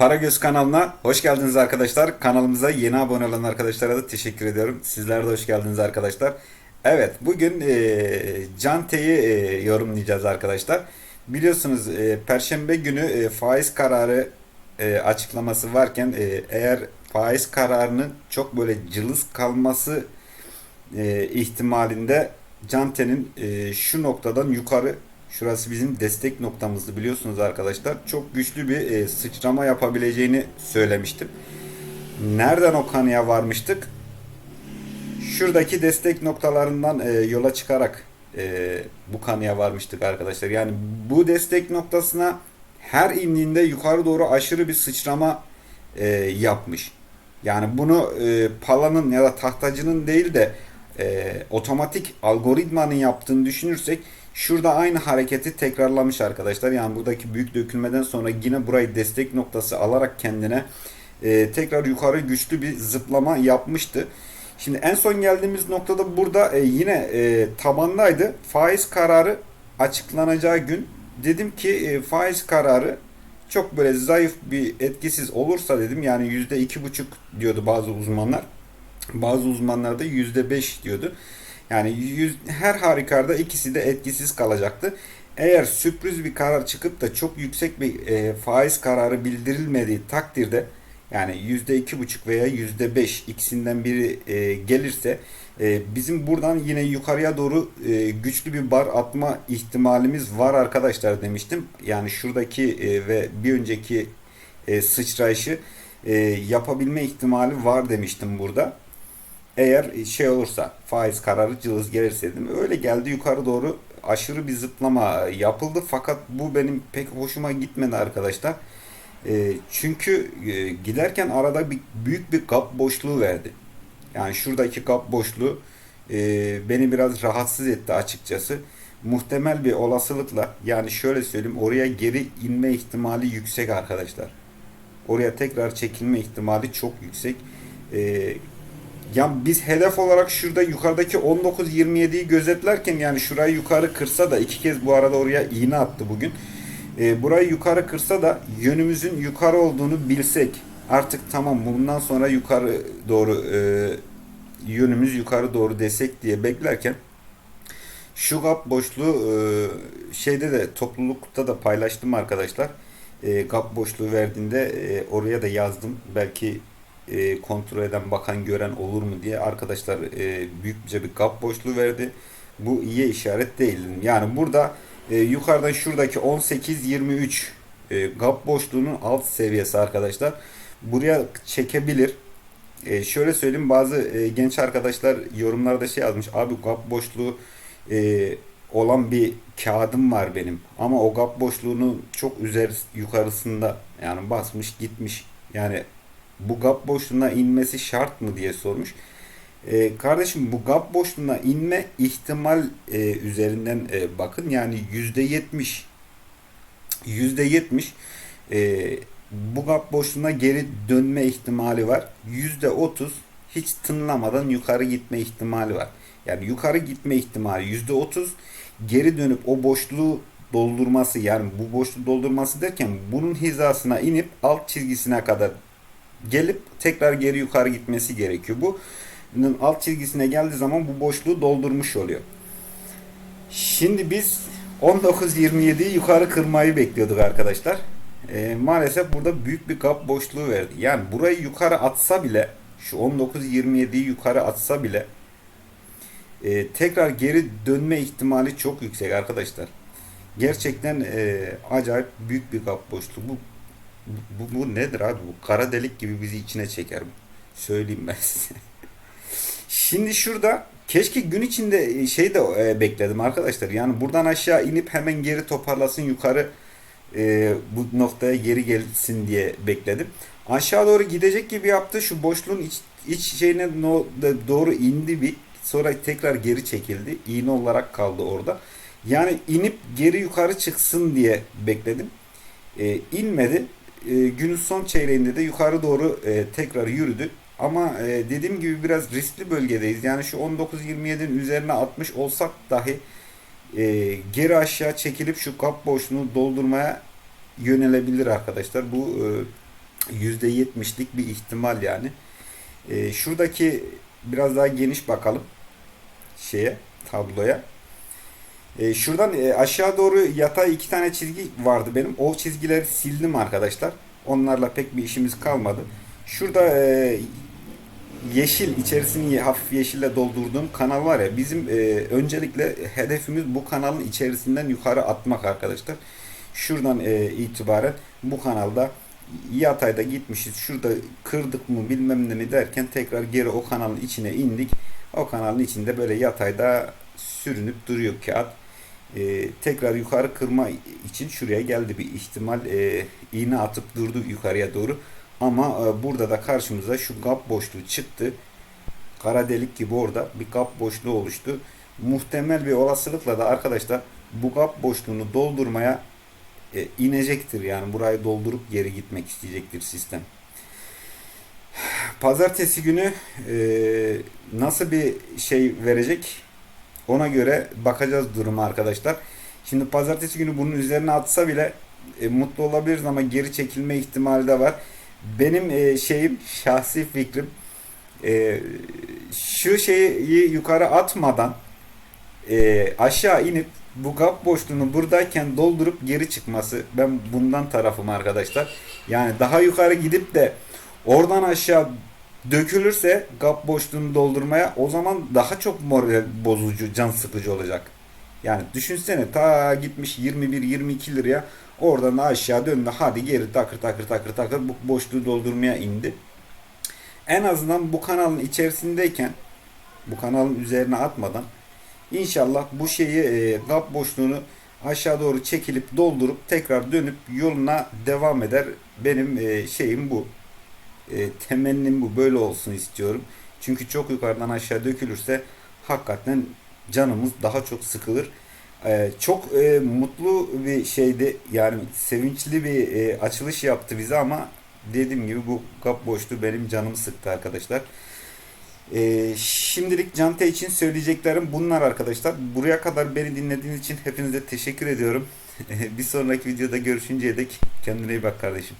Paragöz kanalına hoş geldiniz arkadaşlar. Kanalımıza yeni abone olan arkadaşlara da teşekkür ediyorum. Sizler de hoş geldiniz arkadaşlar. Evet bugün e, Cante'yi e, yorumlayacağız arkadaşlar. Biliyorsunuz e, Perşembe günü e, faiz kararı e, açıklaması varken e, eğer faiz kararının çok böyle cılız kalması e, ihtimalinde Cante'nin e, şu noktadan yukarı şurası bizim destek noktamızdı biliyorsunuz arkadaşlar. Çok güçlü bir e, sıçrama yapabileceğini söylemiştim. Nereden o kanıya varmıştık? Şuradaki destek noktalarından e, yola çıkarak e, bu kanıya varmıştık arkadaşlar. Yani bu destek noktasına her indiğinde yukarı doğru aşırı bir sıçrama e, yapmış. Yani bunu e, palanın ya da tahtacının değil de e, otomatik algoritmanın yaptığını düşünürsek şurada aynı hareketi tekrarlamış arkadaşlar. Yani buradaki büyük dökülmeden sonra yine burayı destek noktası alarak kendine e, tekrar yukarı güçlü bir zıplama yapmıştı. Şimdi en son geldiğimiz noktada burada e, yine e, tabandaydı. Faiz kararı açıklanacağı gün dedim ki e, faiz kararı çok böyle zayıf bir etkisiz olursa dedim yani yüzde iki buçuk diyordu bazı uzmanlar. Bazı uzmanlar da yüzde beş diyordu. Yani yüz, her halükarda ikisi de etkisiz kalacaktı. Eğer sürpriz bir karar çıkıp da çok yüksek bir e, faiz kararı bildirilmediği takdirde yani yüzde iki buçuk veya yüzde beş ikisinden biri e, gelirse e, bizim buradan yine yukarıya doğru e, güçlü bir bar atma ihtimalimiz var arkadaşlar demiştim. Yani şuradaki e, ve bir önceki e, sıçrayışı e, yapabilme ihtimali var demiştim burada. Eğer şey olursa faiz kararı cılız gelirse dedim. Öyle geldi yukarı doğru aşırı bir zıplama yapıldı fakat bu benim pek hoşuma gitmedi arkadaşlar. E, çünkü e, giderken arada bir büyük bir gap boşluğu verdi. Yani şuradaki gap boşluğu e, beni biraz rahatsız etti açıkçası. Muhtemel bir olasılıkla yani şöyle söyleyeyim oraya geri inme ihtimali yüksek arkadaşlar. Oraya tekrar çekilme ihtimali çok yüksek. E, ya biz hedef olarak şurada yukarıdaki 19-27'yi gözetlerken yani şurayı yukarı kırsa da iki kez bu arada oraya iğne attı bugün. E, burayı yukarı kırsa da yönümüzün yukarı olduğunu bilsek artık tamam bundan sonra yukarı doğru e, yönümüz yukarı doğru desek diye beklerken şu gap boşluğu e, şeyde de toplulukta da paylaştım arkadaşlar. E, gap boşluğu verdiğinde e, oraya da yazdım. Belki e, kontrol eden bakan gören olur mu diye arkadaşlar e, büyükçe bir gap boşluğu verdi. Bu iyi işaret değil. Yani burada e, yukarıdan şuradaki 18-23 e, gap boşluğunun alt seviyesi arkadaşlar. Buraya çekebilir. E, şöyle söyleyeyim bazı e, genç arkadaşlar yorumlarda şey yazmış. Abi gap boşluğu e, olan bir kağıdım var benim. Ama o gap boşluğunun çok üzer yukarısında yani basmış gitmiş. Yani bu gap boşluğuna inmesi şart mı diye sormuş. E, kardeşim bu gap boşluğuna inme ihtimal e, üzerinden e, bakın yani yüzde yetmiş yüzde yetmiş e, bu gap boşluğuna geri dönme ihtimali var. Yüzde otuz hiç tınlamadan yukarı gitme ihtimali var. Yani yukarı gitme ihtimali yüzde otuz geri dönüp o boşluğu doldurması yani bu boşluğu doldurması derken bunun hizasına inip alt çizgisine kadar gelip tekrar geri yukarı gitmesi gerekiyor. Bu bunun alt çizgisine geldiği zaman bu boşluğu doldurmuş oluyor. Şimdi biz 19.27'yi yukarı kırmayı bekliyorduk arkadaşlar. Ee, maalesef burada büyük bir gap boşluğu verdi. Yani burayı yukarı atsa bile şu 19.27'yi yukarı atsa bile e, tekrar geri dönme ihtimali çok yüksek arkadaşlar. Gerçekten e, acayip büyük bir gap boşluğu. Bu, bu, bu nedir abi? Bu kara delik gibi bizi içine çeker. Söyleyeyim ben size. Şimdi şurada keşke gün içinde şey de e, bekledim arkadaşlar. Yani buradan aşağı inip hemen geri toparlasın yukarı e, bu noktaya geri gelsin diye bekledim. Aşağı doğru gidecek gibi yaptı. Şu boşluğun iç, iç şeyine doğru indi bir. Sonra tekrar geri çekildi. İğne olarak kaldı orada. Yani inip geri yukarı çıksın diye bekledim. E, inmedi. E, günün son çeyreğinde de yukarı doğru e, tekrar yürüdü. Ama e, dediğim gibi biraz riskli bölgedeyiz. Yani şu 19-27'nin üzerine atmış olsak dahi e, geri aşağı çekilip şu kap boşluğunu doldurmaya yönelebilir arkadaşlar. Bu e, %70'lik bir ihtimal yani. Ee, şuradaki biraz daha geniş bakalım şeye tabloya. Ee, şuradan e, aşağı doğru yatay iki tane çizgi vardı benim. O çizgileri sildim arkadaşlar. Onlarla pek bir işimiz kalmadı. Şurada e, yeşil içerisini hafif yeşille doldurduğum kanal var ya bizim e, öncelikle hedefimiz bu kanalın içerisinden yukarı atmak arkadaşlar. Şuradan e, itibaren bu kanalda yatayda gitmişiz. Şurada kırdık mı bilmem ne mi derken tekrar geri o kanalın içine indik. O kanalın içinde böyle yatayda sürünüp duruyor kağıt. E, tekrar yukarı kırma için şuraya geldi bir ihtimal. E, iğne atıp durdu yukarıya doğru. Ama e, burada da karşımıza şu gap boşluğu çıktı. Kara delik gibi orada bir gap boşluğu oluştu. Muhtemel bir olasılıkla da arkadaşlar bu gap boşluğunu doldurmaya e, inecektir. Yani burayı doldurup geri gitmek isteyecektir sistem. Pazartesi günü e, nasıl bir şey verecek ona göre bakacağız duruma arkadaşlar. Şimdi pazartesi günü bunun üzerine atsa bile e, mutlu olabiliriz ama geri çekilme ihtimali de var. Benim e, şeyim şahsi fikrim e, şu şeyi yukarı atmadan e, aşağı inip bu gap boşluğunu buradayken doldurup geri çıkması ben bundan tarafım arkadaşlar. Yani daha yukarı gidip de oradan aşağı dökülürse gap boşluğunu doldurmaya o zaman daha çok moral bozucu, can sıkıcı olacak. Yani düşünsene ta gitmiş 21-22 liraya oradan da aşağı döndü hadi geri takır takır takır takır bu boşluğu doldurmaya indi. En azından bu kanalın içerisindeyken bu kanalın üzerine atmadan İnşallah bu şeyi e, gap boşluğunu aşağı doğru çekilip doldurup tekrar dönüp yoluna devam eder. Benim e, şeyim bu. E, temennim bu. Böyle olsun istiyorum. Çünkü çok yukarıdan aşağı dökülürse hakikaten canımız daha çok sıkılır. E, çok e, mutlu bir şeydi. Yani sevinçli bir e, açılış yaptı bize ama dediğim gibi bu gap boşluğu benim canımı sıktı arkadaşlar. Ee, şimdilik Cante için söyleyeceklerim bunlar arkadaşlar. Buraya kadar beni dinlediğiniz için hepinize teşekkür ediyorum. bir sonraki videoda görüşünceye dek kendine iyi bak kardeşim.